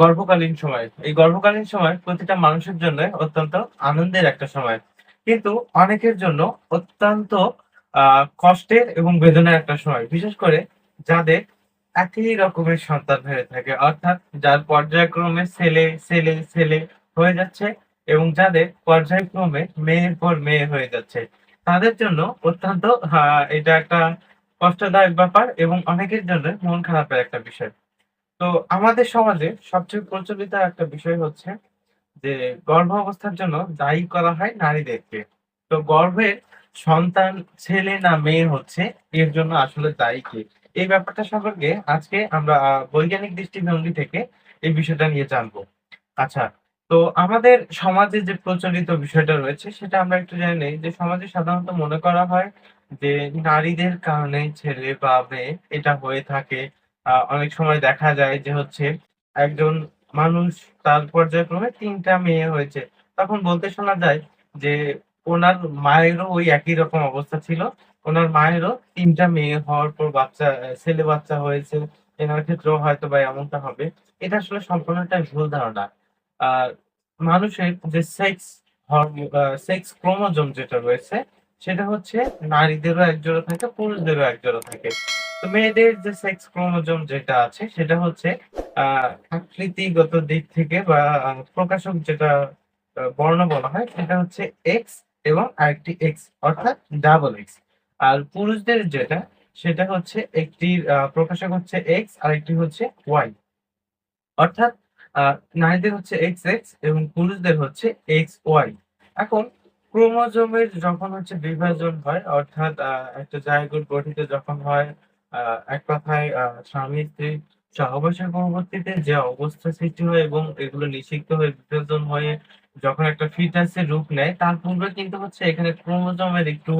গর্ভকালীন সময়। এই গর্ভকালীন সময় প্রতিটা মানুষের জন্য অত্যন্ত আনন্দের একটা সময়। কিন্তু অনেকের জন্য অত্যন্ত কষ্টের এবং বেদনার একটা সময়। বিশেষ করে যাদের একই রকমের সন্তান হয়ে থাকে। অর্থাৎ যার পর্যায়ক্রমে ছেলে ছেলে ছেলে হয়ে যাচ্ছে এবং যাদের পর্যায়ক্রমে মেয়ের পর মেয়ে হয়ে যাচ্ছে। তাদের জন্য অত্যন্ত এটা একটা কষ্টদায়ক ব্যাপার এবং অনেকের জন্য মন খারাপের একটা বিষয়। তো আমাদের সমাজে সবচেয়ে প্রচলিত একটা বিষয় হচ্ছে যে গর্ভ অবস্থার জন্য দায়ী করা হয় নারীদেরকে। তো গর্ভের সন্তান, ছেলে না মেয়ে হচ্ছে, এর জন্য আসলে দায়ী কে? এই ব্যাপারটা সম্পর্কে আজকে আমরা বৈজ্ঞানিক দৃষ্টিভঙ্গি থেকে এই বিষয়টা নিয়ে জানব। আচ্ছা তো আমাদের সমাজে যে প্রচলিত বিষয়টা রয়েছে, সেটা আমরা একটু জেনে নেই যে সমাজে সাধারণত মনে করা হয় যে নারীদের কারণে ছেলে বা মেয়ে এটা হয়ে থাকে। অনেক সময় দেখা যায় যে হচ্ছে একজন মানুষ তার পর্যায়ক্রমে তিনটা মেয়ে হয়েছে। তখন বলতে শোনা যায় যে ওনার মায়েরও ওই একই রকম অবস্থা ছিল। ওনার মায়েরও তিনটা মেয়ে হওয়ার পর বাচ্চা, ছেলে বাচ্চা হয়েছে। এনার ক্ষেত্রেও হয়তো বা এমনটা হবে। এটা আসলে সম্পূর্ণটা ভুল ধারণা। মানুষের যে সেক্স সেক্স ক্রোমোজোম যেটা রয়েছে সেটা হচ্ছে নারীদেরও এক জোড়া থাকে, পুরুষদেরও এক জোড়া থাকে। তো মেয়েদের যে সেক্স ক্রোমোজোম যেটা আছে, সেটা হচ্ছে আকৃতিগত দিক থেকে বা প্রকাশক যেটা বর্ণ বলা হয়, সেটা হচ্ছে এক্স এবং আরেকটি এক্স অর্থাৎ ডাবল এক্স আর পুরুষদের যেটা, সেটা হচ্ছে একটি প্রকাশক হচ্ছে এক্স আরেকটি হচ্ছে ওয়াই অর্থাৎ নারীদের হচ্ছে এক্স এক্স এবং পুরুষদের হচ্ছে এক্স ওয়াই এখন ক্রোমোজোমের যখন হচ্ছে বিভাজন হয়, অর্থাৎ একটা জায়গোট গঠিত যখন হয় এক কথায় স্বামী স্ত্রী সহবাসের পরবর্তীতে যে অবস্থা সৃষ্টি হয় এবং এগুলো নিষিক্ত হয়ে বিভাজন হয়ে যখন একটা ফিটাসের রূপ নেয়, তার পূর্বে কিন্তু হচ্ছে এখানে ক্রোমোজোমের একটু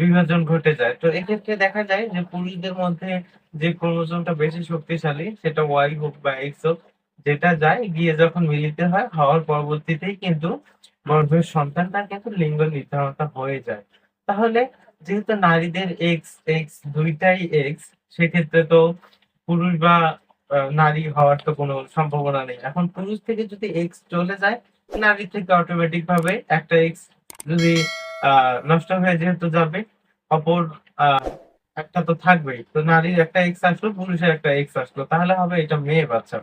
বিভাজন ঘটে যায়। তো এক্ষেত্রে দেখা যায় যে পুরুষদের মধ্যে যে ক্রোমোজোমটা বেশি শক্তিশালী, সেটা ওয়াই হোক বা এক্স হোক, যেটা যায় গিয়ে যখন মিলিত হয়, হওয়ার পরবর্তীতেই কিন্তু গর্ভের সন্তানটার কিন্তু লিঙ্গ নির্ধারণটা হয়ে যায়। তাহলে যেহেতু নারীদের এক্স এক্স দুইটাই এক্স সেক্ষেত্রে তো পুরুষ বা নারী হওয়ার তো কোনো সম্ভাবনা নেই। এখন পুরুষ থেকে যদি এক্স চলে যায়, নারী থেকে অটোমেটিক ভাবে একটা এক্স যদি নষ্ট হয়ে যেহেতু যাবে, অপর একটা তো থাকবেই। তো নারীর একটা এক্স আসলো, পুরুষের একটা এক্স আসলো, তাহলে হবে এটা মেয়ে বাচ্চা।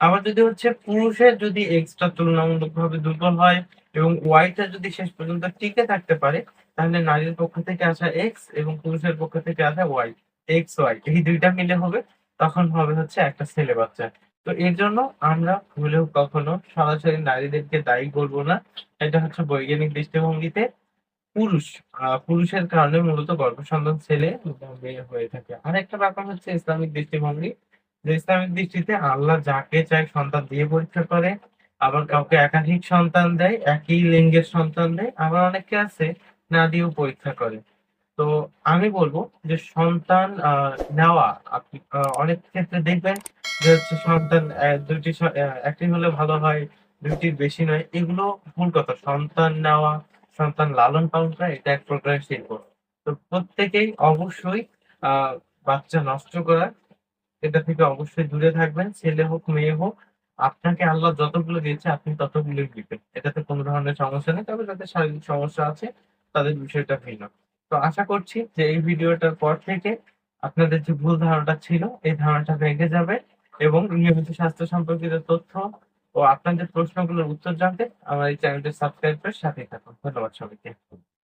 আবার যদি হচ্ছে পুরুষের যদি এক্সটা তুলনামূলক ভাবে দুর্বল হয় এবং ওয়াইটা যদি শেষ পর্যন্ত টিকে থাকতে পারে, তাহলে নারীর পক্ষ থেকে আসা এক্স এবং পুরুষের পক্ষ থেকে আসা ওয়াই এক্স ওয়াই এই দুইটা মিলে হবে, তখন হবে হচ্ছে একটা ছেলে বাচ্চা। তো এর জন্য আমরা ভুলেও কখনো সরাসরি নারীদেরকে দায়ী করব না। এটা হচ্ছে বৈজ্ঞানিক দৃষ্টিভঙ্গিতে পুরুষ পুরুষের কারণে মূলত গর্ভসন্তান ছেলে মেয়ে হয়ে থাকে। আর একটা ব্যাপার হচ্ছে ইসলামিক দৃষ্টিভঙ্গি। ইসলামিক দৃষ্টিতে আল্লাহ যাকে চায় সন্তান দিয়ে পরীক্ষা করে, আবার কাউকে একাধিক সন্তান দেয়, একই লিঙ্গের সন্তান দেয়, আবার অনেকে আছে না দিয়েও পরীক্ষা করে। তো আমি বলব যে সন্তান নেওয়া, আপনি অনেক ক্ষেত্রে দেখবেন যে হচ্ছে সন্তান স- একটি হলে ভালো হয়, দুইটির বেশি নয়, এগুলো ভুল কথা। সন্তান নেওয়া, সন্তান লালন পালন করা এটা এক প্রকারের শিল্প। তো প্রত্যেকেই অবশ্যই, আহ, বাচ্চা নষ্ট করা এটা থেকে অবশ্যই দূরে থাকবেন, ছেলে হোক, মেয়ে হোক। আপনাকে আল্লাহ যতগুলো দিয়েছে, আপনি ততগুলো দিবেন। এটাতে কোনো ধরনের সমস্যা নেই, তবে যাদের শারীরিক সমস্যা আছে, তাদের বিষয়টা ভিন্ন। তো আশা করছি যে এই ভিডিওটার পর থেকে আপনাদের যে ভুল ধারণাটা ছিল, এই ধারণাটা ভেঙে যাবে এবং নিয়মিত স্বাস্থ্য সম্পর্কিত তথ্য ও আপনাদের প্রশ্নগুলোর উত্তর জানতে আমার এই চ্যানেলটি সাবস্ক্রাইব করে সাথে থাকুন। ধন্যবাদ সবাইকে।